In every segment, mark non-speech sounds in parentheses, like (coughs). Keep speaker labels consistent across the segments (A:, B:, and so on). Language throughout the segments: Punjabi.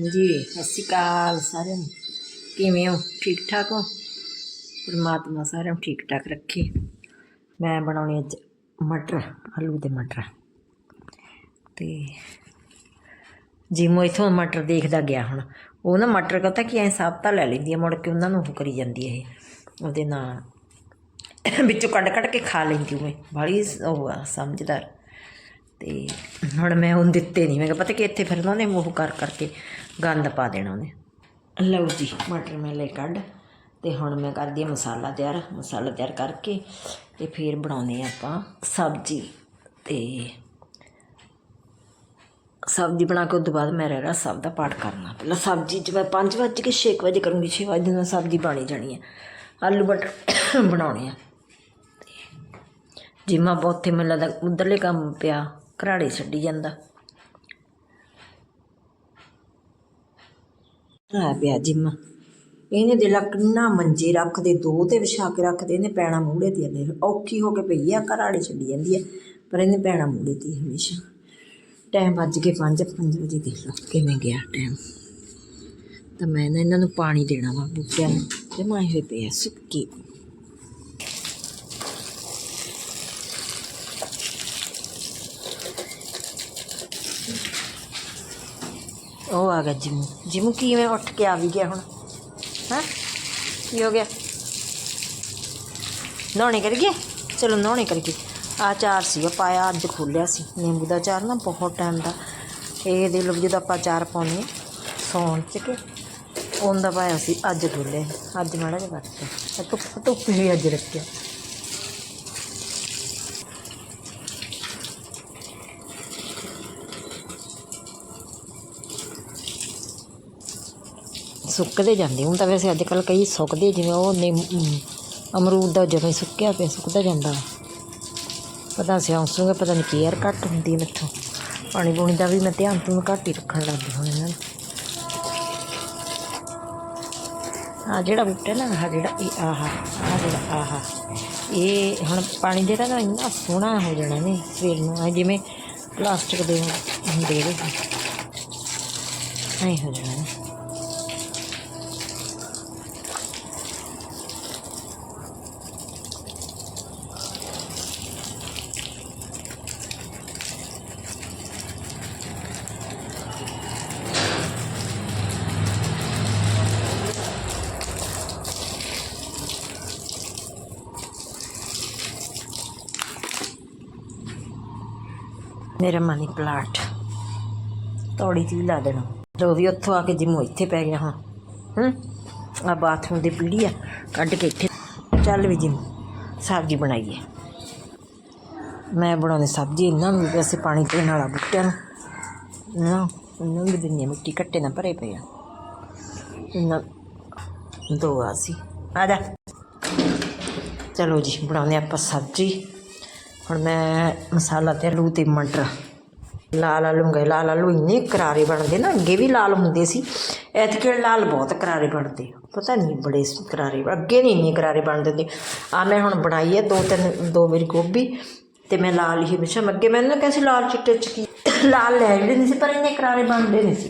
A: ਹਾਂਜੀ, ਸਤਿ ਸ਼੍ਰੀ ਅਕਾਲ ਸਾਰਿਆਂ ਨੂੰ। ਕਿਵੇਂ ਹੋ? ਠੀਕ ਠਾਕ ਹੋ? ਪਰਮਾਤਮਾ ਸਾਰਿਆਂ ਨੂੰ ਠੀਕ ਠਾਕ ਰੱਖੇ। ਮੈਂ ਬਣਾਉਣੀ ਅੱਜ ਮਟਰ, ਆਲੂ ਦੇ ਮਟਰ। ਤੇ ਜਿਮੋ ਇਥੋਂ ਮਟਰ ਦੇਖਦਾ ਗਿਆ ਹੁਣ। ਉਹ ਨਾ ਮਟਰ ਕਹਤਾ ਕਿ ਐ ਸਾਬਤਾ ਲੈ ਲੈਂਦੀ ਹੈ ਮੁੜ ਕੇ ਉਹਨਾਂ ਨੂੰ ਉਹ ਕਰੀ ਜਾਂਦੀ ਹੈ ਇਹ। ਉਹਦੇ ਨਾਲ ਵਿੱਚੋਂ ਕੱਢ ਕੱਢ ਕੇ ਖਾ ਲੈਂਦੀ ਉਹ ਬੜੀ ਉਹ ਆ, ਸਮਝਦਾਰ। ਤੇ ਹੁਣ ਮੈਂ ਉਹਨੂੰ ਦਿੱਤੇ ਨਹੀਂ। ਮੈਂ ਕਿਹਾ ਪਤਾ ਕਿ ਇੱਥੇ ਫਿਰ ਉਹਨਾਂ ਨੇ ਮੂੰਹ ਕਰ ਕਰਕੇ ਗੰਦ ਪਾ ਦੇਣਾ ਉਹਨੇ। ਲਓ ਜੀ, ਮਟਰ ਮੈਂ ਲੈ ਕੱਢ ਤੇ ਹੁਣ ਮੈਂ ਕਰਦੀ ਹਾਂ ਮਸਾਲਾ ਤਿਆਰ। ਮਸਾਲਾ ਤਿਆਰ ਕਰਕੇ ਤੇ ਫਿਰ ਬਣਾਉਂਦੇ ਹਾਂ ਆਪਾਂ ਸਬਜ਼ੀ ਤੇ ਸਬਜ਼ੀ ਬਣਾ ਕੇ ਉਸ ਤੋਂ ਬਾਅਦ ਮੈਂ ਰਹਿ ਸਭ ਦਾ ਪਾਠ ਕਰਨਾ। ਪਹਿਲਾਂ ਸਬਜ਼ੀ ਚ ਮੈਂ 5 ਵਜੇ ਕੇ 6 ਵਜੇ ਕਰੂੰਗੀ 6 ਵਜੇ ਨਾਲ ਸਬਜ਼ੀ ਬਣੀ ਜਾਣੀ ਹੈ। ਆਲੂ ਮਟਰ ਬਣਾਉਣੇ ਆ। ਜਿਮਾ ਬਹੁਤੇ ਮੈਨੂੰ ਲੱਗਦਾ ਉਧਰਲੇ ਕੰਮ ਪਿਆ। ਘਰਾੜੇ ਛੱਡੀ ਜਾਂਦਾ। ਆ ਪਿਆ ਜਿਮਾ। ਇਹਨੇ ਦੇ ਕਿੰਨਾ ਮੰਜੇ ਰੱਖਦੇ, ਦੋ ਤੇ ਵਿਛਾ ਕੇ ਰੱਖਦੇ, ਇਹਨੇ ਪੈਣਾ ਮੂਹਰੇ ਤੇ ਲੈ ਔਖੀ ਹੋ ਕੇ ਪਈ ਆ, ਘਰਾੜੇ ਛੱਡੀ ਜਾਂਦੀ ਆ, ਪਰ ਇਹਨੇ ਪੈਣਾ ਮੂਹਰੇ ਤੇ ਹਮੇਸ਼ਾ। ਟਾਈਮ ਵੱਜ ਕੇ 5 5 ਵਜੇ ਦੇਖ ਲਓ ਕਿਵੇਂ ਗਿਆ ਟਾਈਮ। ਤਾਂ ਮੈਂ ਨਾ ਇਹਨਾਂ ਨੂੰ ਪਾਣੀ ਦੇਣਾ ਵਾ ਬੂਟਿਆਂ ਨੂੰ ਜਮਾਏ ਹੋਏ ਪਏ ਆ ਸੁੱਕੀ। ਉਹ ਆ ਗਿਆ ਜਿਮੂ। ਜਿਮੂ ਕਿਵੇਂ ਉੱਠ ਕੇ ਆ ਵੀ ਗਿਆ ਹੁਣ? ਹਾਂ? ਕੀ ਹੋ ਗਿਆ? ਨਹਾਉਣੇ ਕਰ ਚਲੋ ਨਹਾਉਣੇ ਕਰ ਗਏ। ਆ ਚਾਰ ਸੀ ਪਾਇਆ ਅੱਜ ਖੋਲਿਆ ਸੀ। ਨਿੰਬੂ ਦਾ ਚਾਰ ਨਾ, ਬਹੁਤ ਟਾਈਮ ਦਾ। ਇਹ ਦੇ ਲਓ ਜਦੋਂ ਆਪਾਂ ਚਾਰ ਪਾਉਂਦੇ ਹਾਂ, ਸੌਣ ਚ ਕੇ ਉਹਦਾ ਪਾਇਆ ਸੀ, ਅੱਜ ਖੋਲਿਆ। ਅੱਜ ਮਾੜਾ ਜਿਹਾ ਵਰਤਿਆ। ਧੁੱਪ ਧੁੱਪ ਵੀ ਅੱਜ ਰੱਖਿਆ। ਸੁੱਕਦੇ ਜਾਂਦੇ ਹੁਣ ਤਾਂ ਵੈਸੇ ਅੱਜ ਕੱਲ ਕਈ ਸੁੱਕਦੇ ਜਿਵੇਂ ਉਹ ਨੇ ਅਮਰੂਦ ਦਾ ਜਦੋਂ ਸੁੱਕਿਆ ਪਿਆ, ਸੁੱਕਦਾ ਜਾਂਦਾ। ਪਤਾ ਸਿਆਉਂਸੂਗਾ ਪਤਾ ਨਹੀਂ ਕੇਅਰ ਘੱਟ ਹੁੰਦੀ ਮੈਥੋਂ। ਪਾਣੀ ਪੂਣੀ ਦਾ ਵੀ ਮੈਂ ਧਿਆਨ ਤੋਂ ਘੱਟ ਹੀ ਰੱਖਣ ਲੱਗ ਗਈ ਹੁਣ ਇਹਨਾਂ ਨੂੰ। ਆ ਜਿਹੜਾ ਬੂਟਾ ਨਾ, ਆਹ ਜਿਹੜਾ ਇਹ, ਆਹ ਆਹ ਜਿਹੜਾ ਆਹਾ, ਇਹ ਹੁਣ ਪਾਣੀ ਜਿਹੜਾ ਨਾ ਇੰਨਾ ਸੋਹਣਾ ਹੋ ਜਾਣਾ ਨੇ ਸਵੇਰ ਨੂੰ। ਐਂ ਜਿਵੇਂ ਪਲਾਸਟਿਕ ਦੇ ਹੁੰਦੇ ਨੇ। ਐਂ ਹੋ ਜਾਣਾ। ਮੇਰਾ ਮਨੀ ਪਲਾਟ। ਤੌੜੀ ਤੇ ਲਾ ਦੇਣਾ। ਜੋ ਵੀ ਉੱਥੋਂ ਆ ਕੇ ਜਿਮੋ ਇੱਥੇ ਪੈ ਗਿਆ ਹਾਂ ਹੂੰ? ਆ ਬਾਥਰੂਮ ਦੀ ਪੀੜੀ ਆ ਕੱਢ ਕੇ ਇੱਥੇ। ਚੱਲ ਵੀ ਜਿਮ ਸਬਜ਼ੀ ਬਣਾਈਏ। ਮੈਂ ਬਣਾਉਣੀ ਸਬਜ਼ੀ ਇਹਨਾਂ ਨੂੰ ਵੀ ਅਸੀਂ ਪਾਣੀ ਦੇਣ ਵਾਲਾ ਬੁੱਟਿਆਂ ਨੂੰ। ਨਾ ਇਹਨਾਂ ਨੂੰ ਵੀ ਦਿੰਦੀ ਹਾਂ, ਮਿੱਟੀ ਕੱਟੇ ਨਾ ਭਰੇ ਪਏ ਆ। ਇਹਨਾਂ ਦੋ ਆ ਸੀ ਆ ਜਾ। ਚਲੋ ਜੀ ਬਣਾਉਂਦੇ ਆਪਾਂ ਸਬਜ਼ੀ। ਹੁਣ ਮੈਂ ਮਸਾਲਾ ਤੇ ਆਲੂ ਤੇ ਮਟਰ, ਲਾਲ ਆਲੂ ਗਏ ਲਾਲ ਆਲੂ ਇੰਨੇ ਕਰਾਰੇ ਬਣਦੇ ਨਾ, ਅੱਗੇ ਵੀ ਲਾਲ ਹੁੰਦੇ ਸੀ। ਐਤਕੇ ਲਾਲ ਬਹੁਤ ਕਰਾਰੇ ਬਣਦੇ ਪਤਾ ਨਹੀਂ ਬੜੇ ਕਰਾਰੇ ਅੱਗੇ ਨਹੀਂ ਇੰਨੇ ਕਰਾਰੇ ਬਣਦੇ ਹੁੰਦੇ ਆ ਮੈਂ ਹੁਣ ਬਣਾਈ ਹੈ ਦੋ ਤਿੰਨ, ਦੋ ਮੇਰੀ ਗੋਭੀ ਤੇ ਮੈਂ ਲਾਲ ਹੀ ਮਿਸ਼ਾ ਅੱਗੇ ਮੈਨੂੰ ਨਾ ਕਹਿੰਦੇ ਸੀ ਲਾਲ ਚਿੱਟੇ ਚ ਕੀ (coughs) ਲਾਲ ਲੈ ਜਿਹੜੇ ਨਹੀਂ ਸੀ, ਪਰ ਇੰਨੇ ਕਰਾਰੇ ਬਣਦੇ ਨਹੀਂ ਸੀ।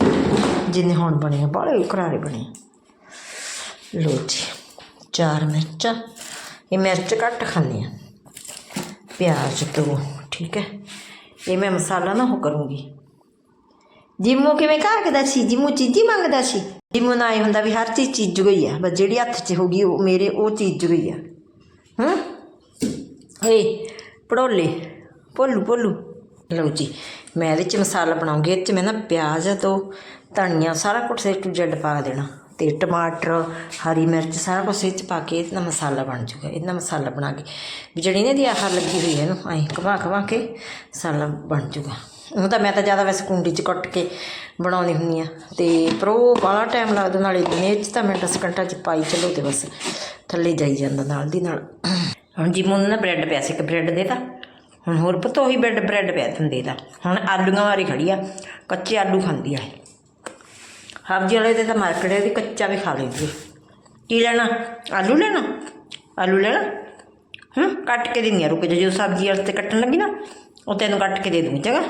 A: ਜਿੰਨੇ ਹੁਣ ਬਣੇ ਆ ਬੜੇ ਕਰਾਰੇ ਬਣੇ ਆ। ਲੋ ਜੀ, ਚਾਰ ਮਿਰਚਾਂ। ਇਹ ਮਿਰਚ ਘੱਟ ਖਾਂਦੇ ਆ। ਪਿਆਜ਼ ਦੋ ਠੀਕ ਹੈ? ਇਹ ਮੈਂ ਮਸਾਲਾ ਨਾ ਹੋ ਕਰੂੰਗੀ। ਜਿਮੂ ਕਿਵੇਂ ਘਾਕਦਾ ਸੀ? ਜਿਮੂ ਚੀਜ਼ੀ ਮੰਗਦਾ ਸੀ? ਜਿਮੂ ਨਾ ਇਹ ਹੁੰਦਾ ਵੀ ਹਰ ਚੀਜ਼ ਚੀਜ਼ ਗਈ ਆ, ਬਸ ਜਿਹੜੀ ਹੱਥ 'ਚ ਹੋ ਗਈ, ਉਹ ਮੇਰੇ ਉਹ ਚੀਜ਼ ਗਈ ਆ। ਹਾਂ? ਏ ਪੜੋਲੇ, ਭੋਲੂ ਭੋਲੂ। ਲਓ ਜੀ, ਮੈਂ ਇਹਦੇ 'ਚ ਮਸਾਲਾ ਬਣਾਉਂਗੀ ਇਹ 'ਚ ਮੈਂ ਨਾ ਪਿਆਜ਼ ਤੋਂ ਧਨੀਆ ਸਾਰਾ ਕੁਝ ਸੇ ਟੂ ਪਾ ਦੇਣਾ। ਤੇ ਟਮਾਟਰ, ਹਰੀ ਮਿਰਚ, ਸਾਰਾ ਕੁਝ ਇਹ 'ਚ ਪਾ ਕੇ ਇਹਦਾ ਮਸਾਲਾ ਬਣ ਜੂਗਾ ਇਹਦਾ ਮਸਾਲਾ ਬਣਾ ਕੇ ਵੀ ਜਿਹੜੀ ਨੇ ਦੀ ਆਹ ਲੱਗੀ ਹੋਈ ਹੈ ਇਹਨੂੰ ਐਂ ਘਵਾ ਘਵਾ ਕੇ ਮਸਾਲਾ ਬਣ ਜੂਗਾ ਉਹ ਤਾਂ ਮੈਂ ਤਾਂ ਜ਼ਿਆਦਾ ਵੈਸੇ ਕੁੰਡੀ 'ਚ ਕੱਟ ਕੇ ਬਣਾਉਂਦੀ ਹੁੰਦੀ ਆ ਤੇ ਪਰ ਉਹ ਬਾਹਲਾ ਟਾਈਮ ਲੱਗਦਾ, ਨਾਲੇ ਦਿਨੇ 'ਚ ਤਾਂ ਮੈਂ 10 ਘੰਟਾ 'ਚ ਪਾਈ ਚਲੋ ਤੇ ਬਸ ਥੱਲੇ ਜਾਈ ਜਾਂਦਾ ਨਾਲ ਦੀ ਨਾਲ। ਹੁਣ ਜੀ ਮੁੰਨ ਨਾ ਬ੍ਰੈਡ ਪਿਆ ਸੀ ਇੱਕ ਬ੍ਰੈਡ ਦੇ ਤਾਂ। ਹੁਣ ਹੋਰ ਪਤਾ ਬ੍ਰੈਡ ਬ੍ਰੈਡ ਪਿਆ ਦਿੰਦੇ ਦਾ। ਹੁਣ ਆਲੂਆਂ ਵਾਲੀ ਖੜੀ ਆ, ਕੱਚੇ ਆਲੂ ਖਾਂਦੀ ਆ ਸਬਜ਼ੀ ਵਾਲੇ ਦੇ ਤਾਂ ਮਾਰਕੀਟ ਦੀ ਕੱਚਾ ਵੀ ਖਾ ਲੈਂਦੀ ਕੀ ਲੈਣਾ? ਆਲੂ ਲੈਣਾ? ਆਲੂ ਲੈਣਾ ਹੂੰ, ਕੱਟ ਕੇ ਦਿੰਦੀ ਆ ਰੁਕ ਜਾ, ਜਦੋਂ ਸਬਜ਼ੀ ਵਾਲੇ ਤੇ ਕੱਟਣ ਲੱਗੀ ਨਾ, ਉਹ ਤੈਨੂੰ ਕੱਟ ਕੇ ਦੇ ਦੂੰ, ਚੰਗਾ।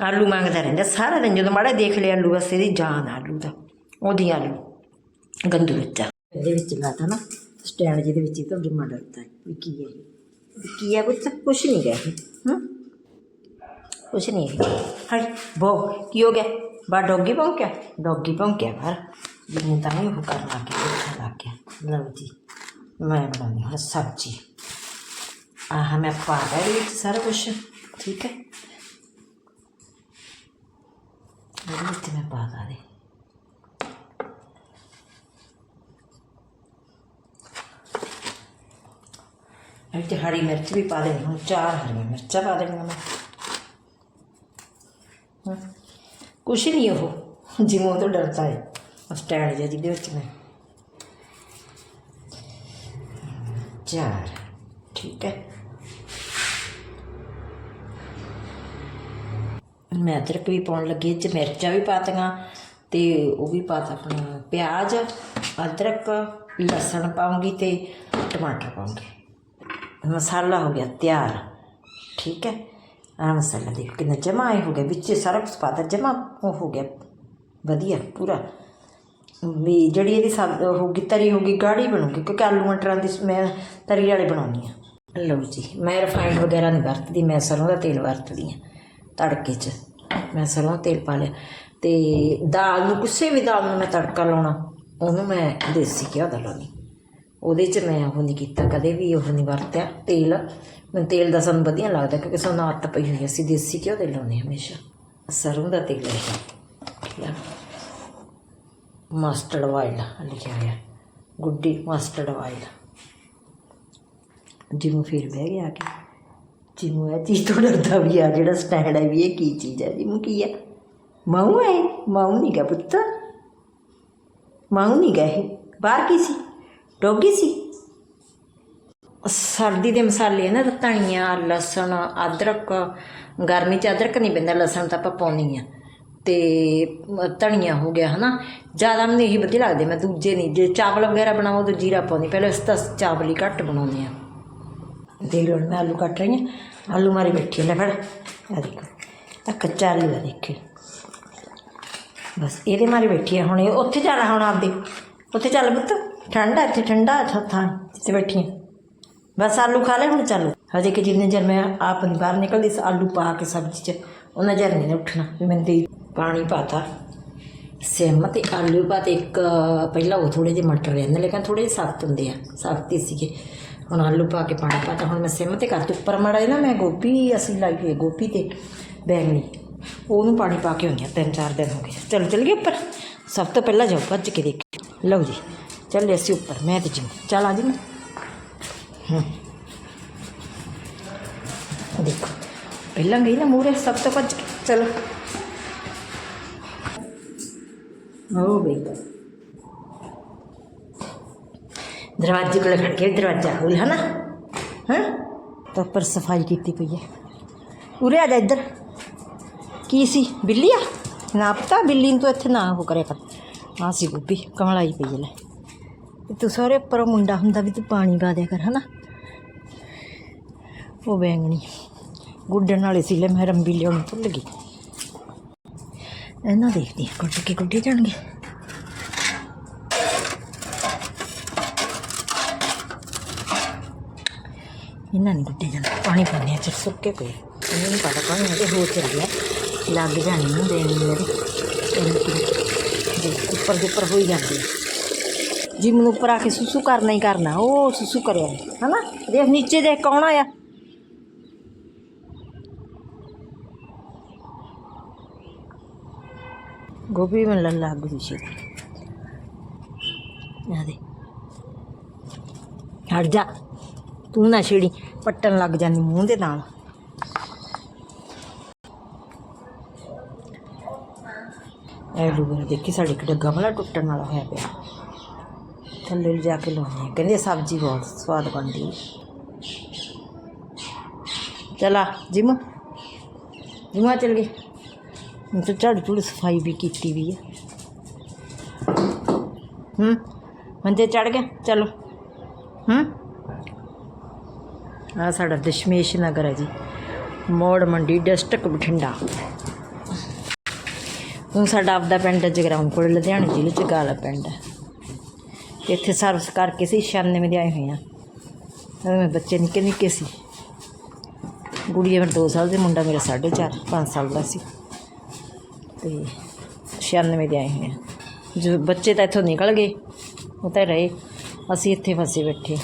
A: ਆਲੂ ਮੰਗਦਾ ਰਹਿੰਦਾ ਸਾਰਾ ਦਿਨ, ਜਦੋਂ ਮਾੜਾ ਦੇਖ ਲਿਆ ਆਲੂ, ਬਸ ਇਹਦੀ ਜਾਨ ਆਲੂ ਦਾ, ਉਹਦੀ ਆਲੂ, ਗੰਦੂ ਬੱਚਾ। ਇਹਦੇ ਵਿੱਚ ਲਾਤਾ ਨਾ ਸਟੈਂਡ ਜਿਹਦੇ ਵਿੱਚ ਹੀ ਤੁਹਾਡੀ ਮਾਂ ਡਰਦਾ ਵੀ ਕੀ ਹੈ ਕੀ ਹੈ ਕੁਛ ਕੁਛ ਨਹੀਂ ਗਿਆ ਇਹ ਕੁਛ ਨਹੀਂ ਹੈ। ਹਾਏ, ਬੋ, ਕੀ ਹੋ ਗਿਆ? ਬਾ ਡੋਗੀ ਭੌਂਕਿਆ ਡੋਗੀ ਭੌਂਕਿਆ ਪਰ ਜਿਵੇਂ ਤਾਂ ਹੀ ਉਹ ਕਰਨ ਲੱਗ ਦੇਖਣ ਲੱਗ ਗਿਆ। ਲਓ ਜੀ, ਮੈਂ ਬਣਾਉਂਦੀ ਹਾਂ ਸਬਜ਼ੀ। ਆਹ ਮੈਂ ਪਾ ਦਿਆ ਵਿੱਚ ਸਾਰਾ ਕੁਛ, ਠੀਕ ਹੈ? ਇਹਦੇ ਵਿੱਚ ਮੈਂ ਪਾ ਦਾਂ ਦੇ ਹਰੀ ਮਿਰਚ ਵੀ ਪਾ ਦੇਣੀ, ਹੁਣ ਚਾਰ ਹਰੀਆਂ ਮਿਰਚਾਂ ਪਾ ਦੇਣੀਆਂ ਮੈਂ ਕੁਛ ਨਹੀਂ ਉਹ, ਜਿਵੇਂ ਉਹ ਤੋਂ ਡਰਦਾ ਹੈ ਸਟੈਂਡ ਜਿਹਾ ਜਿਹਦੇ ਵਿੱਚ ਮੈਂ। ਚਾਰ, ਠੀਕ ਹੈ। ਮੈਂ ਅਦਰਕ ਵੀ ਪਾਉਣ ਲੱਗੀ 'ਚ ਮਿਰਚਾਂ ਵੀ ਪਾਤੀਆਂ, ਤੇ ਉਹ ਵੀ ਪਾਤਾ ਆਪਣਾ ਪਿਆਜ਼, ਅਦਰਕ, ਲਸਣ ਪਾਉਂਗੀ ਤੇ ਟਮਾਟਰ ਪਾਉਂਗੀ। ਮਸਾਲਾ ਹੋ ਗਿਆ ਤਿਆਰ, ਠੀਕ ਹੈ। ਆ ਮਸਾਲਾ ਦੇਖੋ ਕਿੰਨਾ ਜਮਾ ਆਏ ਹੋ ਗਿਆ, ਵਿੱਚ ਸਾਰਾ ਕੁਝ ਪਾਤਾ ਜਮਾ ਉਹ ਹੋ ਗਿਆ। ਵਧੀਆ, ਪੂਰਾ। ਵੀ ਜਿਹੜੀ ਇਹਦੀ ਸਬ ਹੋਗੀ ਤਰੀ ਹੋਗੀ ਗਾੜੀ ਬਣੂਗੀ, ਕਿਉਂਕਿ ਆਲੂ ਮਟਰਾਂ ਦੀ ਮੈਂ ਤਰੀ ਵਾਲੇ ਬਣਾਉਣੀ ਆ ਲਓ ਜੀ, ਮੈਂ ਰਿਫਾਈਂਡ ਵਗੈਰਾ ਨਹੀਂ ਵਰਤਦੀ, ਮੈਂ ਸਰੋਂ ਦਾ ਤੇਲ ਵਰਤਦੀ ਆ ਤੜਕੇ 'ਚ। ਮੈਂ ਸਰੋਂ ਦਾ ਤੇਲ ਪਾ ਲਿਆ। ਤੇ ਦਾਲ ਨੂੰ, ਕਿਸੇ ਵੀ ਦਾਲ ਨੂੰ ਮੈਂ ਤੜਕਾ ਲਾਉਣਾ, ਉਹਨੂੰ ਮੈਂ ਦੇਸੀ ਘਿਓ ਦਾ ਲਾਉਣੀ ਉਹਦੇ 'ਚ ਮੈਂ ਉਹ ਨਹੀਂ ਕੀਤਾ, ਕਦੇ ਵੀ ਉਹ ਨਹੀਂ ਵਰਤਿਆ। ਤੇਲ ਮੈਨੂੰ ਤੇਲ ਦਾ ਸਾਨੂੰ ਵਧੀਆ ਲੱਗਦਾ ਕਿਉਂਕਿ ਸਾਨੂੰ ਆਦਤ ਪਈ ਹੋਈ ਹੈ, ਅਸੀਂ ਦੇਸੀ ਘਿਓ ਦੇ ਲਾਉਂਦੇ ਹਾਂ ਹਮੇਸ਼ਾ। ਸਰੋਂ ਦਾ ਤੇਲ ਹੈ ਠੀਕ ਹੈ ਮਸਟਰਡ ਆਇਲ ਲਿਖਿਆ ਹੋਇਆ। ਗੁੱਡੀ ਮਸਟਰਡ ਆਇਲ ਜਿਹਨੂੰ ਫਿਰ ਬਹਿ ਗਿਆ ਕਿ। ਜਿਹਨੂੰ ਇਹ ਚੀਜ਼ ਤੋਂ ਡਰਦਾ ਵੀ ਆ ਜਿਹੜਾ ਸਟੈਂਡ ਹੈ ਵੀ ਇਹ ਕੀ ਚੀਜ਼ ਹੈ? ਜਿਹਨੂੰ ਕੀ ਹੈ ਮਾਊ ਹੈ ਮਾਊ ਨਹੀਂ ਗਾ ਪੁੱਤ। ਮਾਊ ਨਹੀਂ ਗਾ ਇਹ। ਬਾਹਰ ਕੀ ਸੀ? ਡੋਗੀ ਸੀ? ਸਰਦੀ ਦੇ ਮਸਾਲੇ ਨਾ, ਧਨੀਆ, ਲਸਣ, ਅਦਰਕ, ਗਰਮੀ 'ਚ ਅਦਰਕ ਨਹੀਂ ਪੈਂਦਾ, ਲਸਣ ਤਾਂ ਆਪਾਂ ਪਾਉਣੀ ਆ। ਤੇ ਧਨੀਆ ਹੋ ਗਿਆ, ਹਨਾ। ਜ਼ਿਆਦਾ ਮੈਨੂੰ ਇਹੀ ਵਧੀਆ ਲੱਗਦੇ, ਮੈਂ ਦੂਜੇ ਨਹੀਂ ਜੇ ਚਾਵਲ ਵਗੈਰਾ ਬਣਾਓ ਤਾਂ ਜੀਰਾ ਪਾਉਂਦੀ, ਪਹਿਲਾਂ ਇਸ ਤਾਂ ਚਾਵਲ ਹੀ ਘੱਟ ਬਣਾਉਂਦੇ ਆ। ਦੇਖ ਲਓ, ਮੈਂ ਆਲੂ ਕੱਟ ਰਹੀ ਹਾਂ ਆਲੂ ਮਾਰੀ ਬੈਠੀ ਲੈ ਫੜ। ਆ ਦੇਖੋ ਆ ਕੱਚਾ ਆਲੂ ਆ, ਦੇਖੇ। ਬਸ, ਇਹਦੇ ਮਾਰੀ ਬੈਠੀ ਆ ਹੁਣ। ਇਹ ਉੱਥੇ ਜਾਣਾ ਹੁਣ ਆਪਦੇ। ਉੱਥੇ ਚੱਲ ਪੁੱਤ। ਠੰਡਾ ਇੱਥੇ, ਠੰਡਾ ਥਾਂ ਥਾਂ, ਜਿੱਥੇ ਬੈਠੀ ਆ। ਬਸ ਆਲੂ ਖਾ ਲੈ ਹੁਣ ਚੱਲ। ਹਜੇ ਕਿ ਜਿੰਨੇ ਚਿਰ ਮੈਂ ਆਪ ਨਹੀਂ ਬਾਹਰ ਨਿਕਲਦੀ, ਸੀ ਆਲੂ ਪਾ ਕੇ ਸਬਜ਼ੀ ਚ, ਉਹਨਾਂ ਚਿਰ ਨਹੀਂ ਉੱਠਣਾ ਵੀ ਮੈਂ ਤੇ ਪਾਣੀ ਪਾਤਾ। ਸਿਮ ਤੇ ਆਲੂ ਪਾ ਤੇ ਇੱਕ ਪਹਿਲਾਂ ਉਹ ਥੋੜੇ ਜਿਹੇ ਮਟਰ ਰਹਿੰਦੇ, ਲੇਕਿਨ ਥੋੜੇ ਜਿਹੇ ਸਖਤ ਹੁੰਦੇ ਆ, ਸਖਤ ਹੀ ਸੀਗੇ। ਹੁਣ ਆਲੂ ਪਾ ਕੇ ਪਾਣੀ ਪਾਤਾ, ਹੁਣ ਮੈਂ ਸਿਮ ਤੇ ਕਰਤੀ। ਉੱਪਰ ਮੜਾ ਨਾ ਮੈਂ ਗੋਭੀ ਅਸੀਂ ਲਾਈ ਹੋਈ ਗੋਭੀ ਤੇ ਬੈਂਗਣੀ। ਉਹਨੂੰ ਪਾਣੀ ਪਾ ਕੇ ਹੋਈਆਂ ਤਿੰਨ ਚਾਰ ਦਿਨ ਹੋ ਗਏ। ਚਲੋ ਚੱਲ ਗਏ ਉੱਪਰ। ਸਭ ਤੋਂ ਪਹਿਲਾਂ ਜਾਓ, ਭੱਜ ਕੇ ਦੇਖ ਲਓ ਜੀ, ਚੱਲੇ ਅਸੀਂ ਉੱਪਰ, ਮੈਂ ਤੇ ਜਿਮ। ਚੱਲ ਆ ਜੀ ਮੈਂ। ਦੇਖੋ ਪਹਿਲਾਂ ਗਈ ਨਾ ਮੂਰੇ ਸਭ ਤੋਂ ਭੱਜ ਕੇ ਚਲੋ ਹੋ ਗਈ ਦਰਵਾਜ਼ੇ ਕੋਲ ਖੜ ਕੇ ਦਰਵਾਜ਼ਾ ਖੋਲ ਹੈ ਨਾ ਹਾਂ ਤਾਂ ਪਰ ਸਫ਼ਾਈ ਕੀਤੀ ਪਈ ਹੈ ਉਰੇ ਆ ਜਾ ਇੱਧਰ ਕੀ ਸੀ ਬਿੱਲੀ ਆ ਨਾ ਪਤਾ ਬਿੱਲੀ ਨੂੰ ਤੂੰ ਇੱਥੇ ਨਾ ਉਹ ਕਰਿਆ ਕਰ ਆ ਸੀ ਗੁੱਬੀ ਕਮਲਾਈ ਪਈ ਤੂੰ ਸਾਰੇ ਉੱਪਰ ਮੁੰਡਾ ਹੁੰਦਾ ਵੀ ਤੂੰ ਪਾਣੀ ਪਾ ਦਿਆ ਕਰ, ਹਨਾ? ਉਹ ਬੈਂਗਣੀ। ਗੁੱਡਣ ਵਾਲੇ ਸੀ ਲੈ ਮੈਂ ਰੰਬੀ ਲਿਆਉਣ ਭੁੱਲ ਗਈ। ਇਹਨਾਂ ਦੇਖਦੀ ਹਾਂ, ਗੁੱਡ ਕੇ ਗੁੱਡੇ ਜਾਣਗੇ। ਇਹਨਾਂ ਨੇ ਗੁੱਡੇ ਜਾਣਾ, ਪਾਣੀ ਪਾਉਂਦੇ ਆ ਚਿਰ ਸੁੱਕੇ ਪਏ। ਇਹਨਾਂ ਨੂੰ ਪਤਾ ਪਾਣੀ ਉਹਦੇ ਹੋ ਚੱਲਿਆ ਲੱਗ ਜਾਣੀ ਨੂੰ ਦੇਣੀ ਮੇਰੇ ਉੱਪਰ ਦੇ ਉੱਪਰ ਹੋਈ ਜਾਂਦੀ ਹੈ ਜੀ ਮੈਨੂੰ ਉੱਪਰ ਆ ਕੇ ਸੁਸੂ ਕਰਨਾ ਹੀ ਕਰਨਾ, ਉਹ ਸੁਸੂ ਕਰਿਆ। ਹਨਾ? ਦੇਖ, ਨੀਚੇ ਦੇਖ ਕੌਣ ਆਇਆ? ਗੋਭੀ ਮੈਨੂੰ ਲੱਗ ਗਈ। ਸੀ ਜਾ। ਤੂੰ ਨਾ ਛੇੜੀ, ਪੱਟਣ ਲੱਗ ਜਾਂਦੀ ਮੂੰਹ ਦੇ ਨਾਲ। ਇਹ ਲੂਗਾ ਦੇਖੀ, ਸਾਡੇ ਕਿਤੇ ਗਮਲਾ ਟੁੱਟਣ ਵਾਲਾ ਹੋਇਆ ਪਿਆ। ਥੱਲੇ ਲਿਜਾ ਕੇ ਲਾਉਣੀ ਹੈ। ਕਹਿੰਦੇ ਸਬਜ਼ੀ ਬਹੁਤ ਸਵਾਦ ਬਣਦੀ ਹੈ। ਚਲਾ ਜਿਮ। ਜਿਮਾ ਚਲ ਗਏ ਹੁਣ ਤਾਂ ਝਾੜੂ ਝੂੜੂ ਸਫ਼ਾਈ ਵੀ ਕੀਤੀ ਵੀ ਹੈ ਹੂੰ, ਮੰਜੇ ਚੜ ਗਿਆ? ਚਲੋ। ਹੂੰ। ਆ ਸਾਡਾ ਦਸ਼ਮੇਸ਼ ਨਗਰ ਹੈ ਜੀ। ਮੋੜ ਮੰਡੀ, ਡਿਸਟ੍ਰਿਕਟ ਬਠਿੰਡਾ। ਹੁਣ ਸਾਡਾ ਆਪਦਾ ਪਿੰਡ ਜਗਰਾਉਂ ਕੋਲ, ਲੁਧਿਆਣੇ ਜ਼ਿਲ੍ਹੇ ਚ ਗਾਲਾ ਪਿੰਡ ਹੈ। ਤੇ ਇੱਥੇ ਸਰਵਿਸ ਕਰਕੇ ਸੀ 96 ਦੇ ਆਏ ਹੋਏ ਆ। ਉਦੋਂ ਮੈਂ ਬੱਚੇ ਨਿੱਕੇ ਨਿੱਕੇ ਸੀ। ਗੁੜੀਆ ਮੇਰਾ 2 ਸਾਲ ਦੇ, ਮੁੰਡਾ ਮੇਰਾ 4.5 5 ਸਾਲ ਦਾ ਸੀ। ਤੇ 96 ਦੇ ਆਏ ਹੋਏ ਆ। ਜੋ ਬੱਚੇ ਤਾਂ ਇੱਥੋਂ ਨਿਕਲ ਗਏ, ਉਹ ਤਾਂ ਰਹੇ। ਅਸੀਂ ਇੱਥੇ ਫਸੇ ਬੈਠੇ।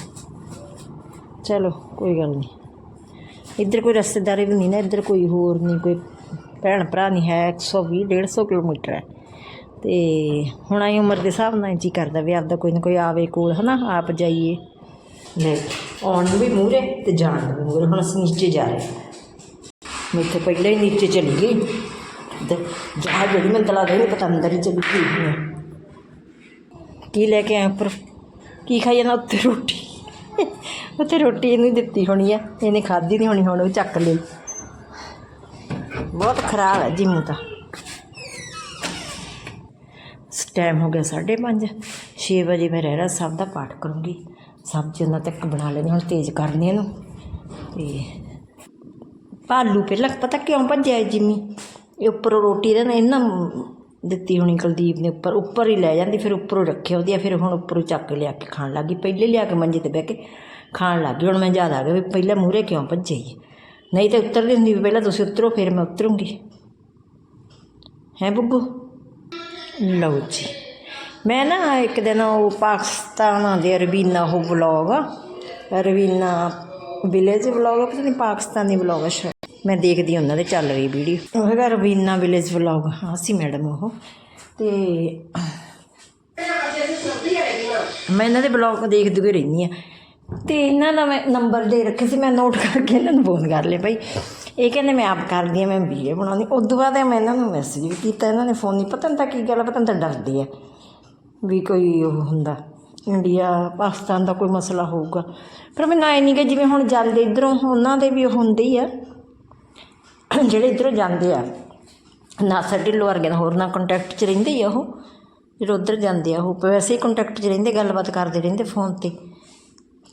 A: ਚਲੋ, ਕੋਈ ਗੱਲ ਨਹੀਂ। ਇੱਧਰ ਕੋਈ ਰਸਤੇਦਾਰੀ ਵੀ ਨਹੀਂ ਨਾ, ਇੱਧਰ ਕੋਈ ਹੋਰ ਨਹੀਂ, ਕੋਈ ਭੈਣ ਭਰਾ ਨਹੀਂ ਹੈ 120 150 ਕਿਲੋਮੀਟਰ ਹੈ। ਤੇ ਹੁਣ ਆਈ ਉਮਰ ਦੇ ਹਿਸਾਬ ਨਾਲ ਜੀ ਕਰਦਾ ਵੀ ਆਪਦਾ ਕੋਈ ਨਾ ਕੋਈ ਆਵੇ ਕੋਲ ਹਨਾ ਆਪ ਜਾਈਏ। ਲੈ ਆਉਣ ਨੂੰ ਵੀ ਮੂਹਰੇ ਤੇ ਜਾਣ ਨੂੰ ਵੀ ਮੂਹਰੇ ਹੁਣ ਅਸੀਂ ਨੀਚੇ ਜਾ ਰਹੇ। ਮੈਂ ਇੱਥੇ ਪਹਿਲਾਂ ਹੀ ਨੀਚੇ ਚਲੀ ਗਈ। ਤੇ ਜਹਾਜ਼ ਜਿਹੜੀ ਮੈਨੂੰ ਤਲਾ ਦੇ ਪਤਾ ਅੰਦਰ ਹੀ ਚਲੀ ਗਈ ਹੈ ਕੀ ਲੈ ਕੇ ਆਇਆ ਉੱਪਰ? ਕੀ ਖਾਈ ਜਾਂਦਾ ਉੱਤੇ ਰੋਟੀ? ਉੱਤੇ ਰੋਟੀ ਇਹਨੂੰ ਹੀ ਦਿੱਤੀ ਹੋਣੀ ਆ। ਇਹਨੇ ਖਾਧੀ ਨਹੀਂ ਹੋਣੀ ਹੁਣ ਉਹ ਚੱਕ ਲਈ ਬਹੁਤ ਖਰਾਬ ਹੈ ਜਿੰਮੂ ਤਾਂ। ਟਾਈਮ ਹੋ ਗਿਆ 5:30 ਛੇ ਵਜੇ ਮੈਂ ਰਹਿਣਾ ਸਭ ਦਾ ਪਾਠ ਕਰੂੰਗੀ। ਸਬਜ਼ੀ ਉਹਨਾਂ ਤੱਕ ਬਣਾ ਲੈਣੀ ਹੁਣ ਤੇਜ਼ ਕਰਨੀ ਇਹਨੂੰ। ਤੇ ਭਾਲੂ ਪਹਿਲਾਂ ਪਤਾ ਕਿਉਂ ਭੱਜਿਆ ਜਿੰਮੀ? ਇਹ ਉੱਪਰੋਂ ਰੋਟੀ ਇਹਦੇ ਨਾਲ ਇਹਨਾਂ ਦਿੱਤੀ ਹੋਣੀ ਕੁਲਦੀਪ ਨੇ ਉੱਪਰ ਉੱਪਰ ਹੀ ਲੈ ਜਾਂਦੀ, ਫਿਰ ਉੱਪਰੋਂ ਰੱਖਿਆ ਉਹਦੀ, ਫਿਰ ਹੁਣ ਉੱਪਰੋਂ ਚੱਕ ਲਿਆ ਕੇ ਖਾਣ ਲੱਗੀ। ਪਹਿਲੇ ਲਿਆ ਕੇ ਮੰਜੇ ਤੇ ਬਹਿ ਕੇ ਖਾਣ ਲੱਗੀ। ਹੁਣ ਮੈਂ ਯਾਦ ਆ ਗਿਆ ਵੀ ਪਹਿਲਾਂ ਮੂਹਰੇ ਕਿਉਂ ਭੱਜੇ ਇਹ? ਨਹੀਂ ਤਾਂ ਉੱਤਰਦੀ ਹੁੰਦੀ ਵੀ ਪਹਿਲਾਂ ਤੁਸੀਂ ਉਤਰੋ, ਫਿਰ ਮੈਂ ਉਤਰੂੰਗੀ। ਹੈ ਬੁੱਗੂ ਲਓ ਜੀ। ਮੈਂ ਨਾ ਇੱਕ ਦਿਨ ਉਹ ਪਾਕਿਸਤਾਨ ਦੇ ਰਵੀਨਾ ਉਹ ਵਲੌਗ। ਰਵੀਨਾ ਵਿਲੇਜ ਵਲੌਗ ਪਤਾ ਨਹੀਂ ਪਾਕਿਸਤਾਨੀ ਵਲੌਗ ਹੈ ਸ਼ਾਇਦ। ਮੈਂ ਦੇਖਦੀ ਉਹਨਾਂ ਦੇ ਚੱਲ ਰਹੀ ਵੀਡੀਓ ਉਹ ਹੈਗਾ ਰਵੀਨਾ ਵਿਲੇਜ ਵਲੌਗ। ਹਾਂ, ਸੀ ਮੈਡਮ ਉਹ। ਤੇ ਮੈਂ ਇਹਨਾਂ ਦੇ ਬਲੌਗ ਦੇਖਦੀ ਹੋਈ ਰਹਿੰਦੀ ਆ ਤੇ ਇਹਨਾਂ ਦਾ ਮੈਂ ਨੰਬਰ ਦੇ ਰੱਖੇ ਸੀ, ਮੈਂ ਨੋਟ ਕਰਕੇ ਇਹਨਾਂ ਨੂੰ ਫੋਨ ਕਰ ਲਿਆ ਭਾਈ। ਇਹ ਕਹਿੰਦੇ ਮੈਂ ਆਪ ਕਰਦੀ ਆ ਮੈਂ ਵੀਡੀਓ ਬਣਾਉਂਦੀ। ਉਸ ਤੋਂ ਬਾਅਦ ਮੈਂ ਇਹਨਾਂ ਨੂੰ ਮੈਸੇਜ ਵੀ ਕੀਤਾ ਇਹਨਾਂ ਨੇ ਫੋਨ ਨਹੀਂ ਪਤਾ ਨਹੀਂ ਤਾਂ ਕੀ ਗੱਲ ਆ, ਪਤਾ ਨਹੀਂ ਤਾਂ ਡਰਦੇ ਆ ਵੀ ਕੋਈ ਉਹ ਹੁੰਦਾ ਇੰਡੀਆ ਪਾਕਿਸਤਾਨ ਦਾ ਕੋਈ ਮਸਲਾ ਹੋਊਗਾ। ਪਰ ਮੈਂ ਨਾ ਨਹੀਂ ਕਿ ਜਿਵੇਂ ਹੁਣ ਜਾਂਦੇ ਇਧਰੋਂ ਉਹਨਾਂ ਦੇ ਵੀ ਹੁੰਦੇ ਹੀ ਆ। ਜਿਹੜੇ ਇਧਰੋਂ ਜਾਂਦੇ ਆ ਨਾਸਾ ਢਿੱਲੋਂ ਵਰਗੇ ਨਾਲ ਹੋਰ ਨਾ ਕੰਟੈਕਟ 'ਚ ਰਹਿੰਦੇ ਹੀ ਆ ਉਹ। ਜਿਹੜੇ ਉੱਧਰ ਜਾਂਦੇ ਆ ਉਹ ਵੈਸੇ ਹੀ ਕੰਟੈਕਟ 'ਚ ਰਹਿੰਦੇ ਗੱਲਬਾਤ ਕਰਦੇ ਰਹਿੰਦੇ ਫੋਨ ਤੇ।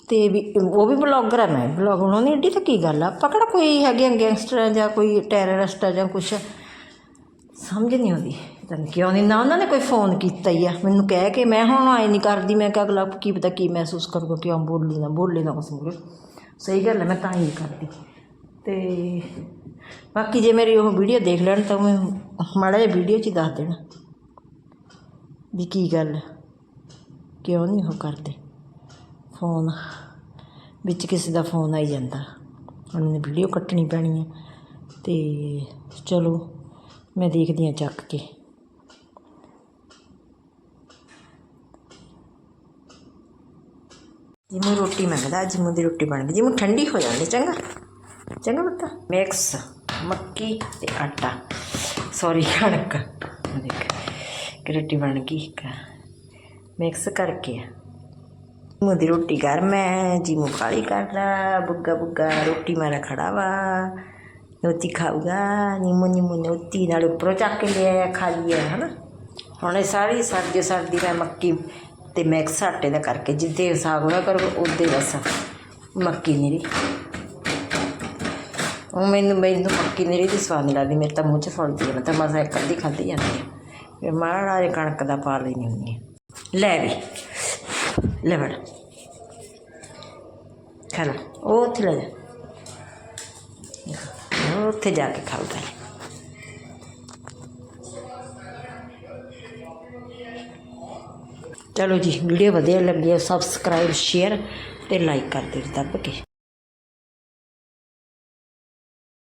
A: ਅਤੇ ਵੀ, ਉਹ ਵੀ ਬਲੌਗਰ ਆ, ਮੈਂ ਬਲੌਗ ਬਣਾਉਂਦੀ ਐਡੀ ਤਾਂ ਕੀ ਗੱਲ ਆ। ਆਪਾਂ ਕਿਹੜਾ ਕੋਈ ਹੈਗੇ ਗੈਂਗਸਟਰ ਆ ਜਾਂ ਕੋਈ ਟੈਰਰਿਸਟ ਆ ਜਾਂ ਕੁਛ? ਸਮਝ ਨਹੀਂ ਆਉਂਦੀ। ਤਾਂ ਨਹੀਂ ਕਿਉਂ ਨਹੀਂ ਨਾ ਉਹਨਾਂ ਨੇ ਕੋਈ ਫੋਨ ਕੀਤਾ ਹੀ ਆ। ਮੈਨੂੰ ਕਹਿ ਕੇ ਮੈਂ ਹੁਣ ਆਏ ਨਹੀਂ ਕਰਦੀ, ਮੈਂ ਕਿਹਾ ਅਗਲਾ ਕੀ ਪਤਾ ਕੀ ਮਹਿਸੂਸ ਕਰੂਗਾ, ਕਿਉਂ ਬੋਲੀ ਨਾ ਬੋਲੇ ਨਾ ਕੁਛ ਮੂਹਰੇ ਸਹੀ ਗੱਲ ਹੈ ਮੈਂ ਤਾਂ ਹੀ ਕਰਦੀ। ਤੇ ਬਾਕੀ ਜੇ ਮੇਰੀ ਉਹ ਵੀਡੀਓ ਦੇਖ ਲੈਣ, ਤਾਂ ਮੈਂ ਮਾੜਾ ਜਿਹਾ ਵੀਡੀਓ 'ਚ ਹੀ ਦੱਸ ਦੇਣਾ ਵੀ ਕੀ ਗੱਲ ਕਿਉਂ ਨਹੀਂ ਉਹ ਕਰਦੇ। ਫੋਨ, ਵਿੱਚ ਕਿਸੇ ਦਾ ਫੋਨ ਆਈ ਜਾਂਦਾ। ਹੁਣ ਮੈਨੂੰ ਵੀਡੀਓ ਕੱਟਣੀ ਪੈਣੀ ਹੈ ਅਤੇ ਚਲੋ, ਮੈਂ ਦੇਖਦੀ ਹਾਂ ਚੱਕ ਕੇ। ਜਿਵੇਂ ਰੋਟੀ ਮੰਗਦਾ ਜਿਵੇਂ ਦੀ ਰੋਟੀ ਬਣ ਗਈ। ਜਿਵੇਂ ਠੰਡੀ ਹੋ ਜਾਂਦੀ, ਚੰਗਾ? ਚੰਗਾ ਬੱਤਾ ਮਿਕਸ, ਮੱਕੀ ਤੇ ਆਟਾ। ਸੌਰੀ ਕਣਕ। ਦੇਖ ਕਿ ਰੋਟੀ ਬਣ ਗਈ ਮਿਕਸ ਕਰਕੇ। ਮੂੰਹ ਦੀ ਰੋਟੀ ਕਰ, ਮੈਂ ਜੀ ਮੂੰਹ ਕਾਲੀ ਕਰਦਾ, ਬੁੱਗਾ ਬੁੱਗਾ ਰੋਟੀ ਮਾਰਾ ਖੜਾ ਵਾ। ਰੋਟੀ ਖਾਊਗਾ, ਨਿੰਮੂ ਨਿੰਮੂ ਨੋਤੀ ਨਾਲ ਉੱਪਰੋਂ ਚੱਕ ਕੇ ਲਿਆ ਖਾ ਲਿਆ ਹਨਾ। ਹੁਣ ਇਹ ਸਾਰੀ ਸਰਦੀ ਸਰਦੀ ਮੈਂ ਮੱਕੀ ਤੇ ਮਿਕਸ ਆਟੇ ਦਾ ਕਰਕੇ ਜਿੱਦੇ ਸਾਗ ਹੋਇਆ ਕਰੋ, ਉਹਦੇ ਬਸ ਮੱਕੀ ਨੀਰੀ। ਉਹ ਮੈਨੂੰ ਮੈਨੂੰ ਮੱਕੀ ਨੀਰੀ ਦੀ ਸਵਾਦ ਨਹੀਂ ਲੱਗਦੀ, ਮੇਰੇ ਤਾਂ ਮੂੰਹ 'ਚ ਫੜਦੀ ਹੈ ਮੈਂ ਤਾਂ ਮਜ਼ਾ ਇੱਕ ਅੱਧੀ ਖਾਧੀ ਜਾਂਦੀ ਹੈ ਫਿਰ ਮਾੜਾ ਜਿਹਾ ਕਣਕ ਦਾ ਪਾ ਲੈਣੀ ਹੁੰਦੀ ਹੈ ਲੈ ਵੀ। ਲੈ ਬੜ ਖਾ ਉਹ ਉੱਥੇ ਲੈ ਜਾ। ਉੱਥੇ ਜਾ ਕੇ ਖਾਊਗਾ ਚਲੋ ਜੀ ਵੀਡੀਓ ਵਧੀਆ ਲੱਗੀ ਹੈ ਸਬਸਕ੍ਰਾਈਬ ਸ਼ੇਅਰ ਤੇ ਲਾਈਕ ਕਰ ਦਿਓ ਦੱਬ ਕੇ।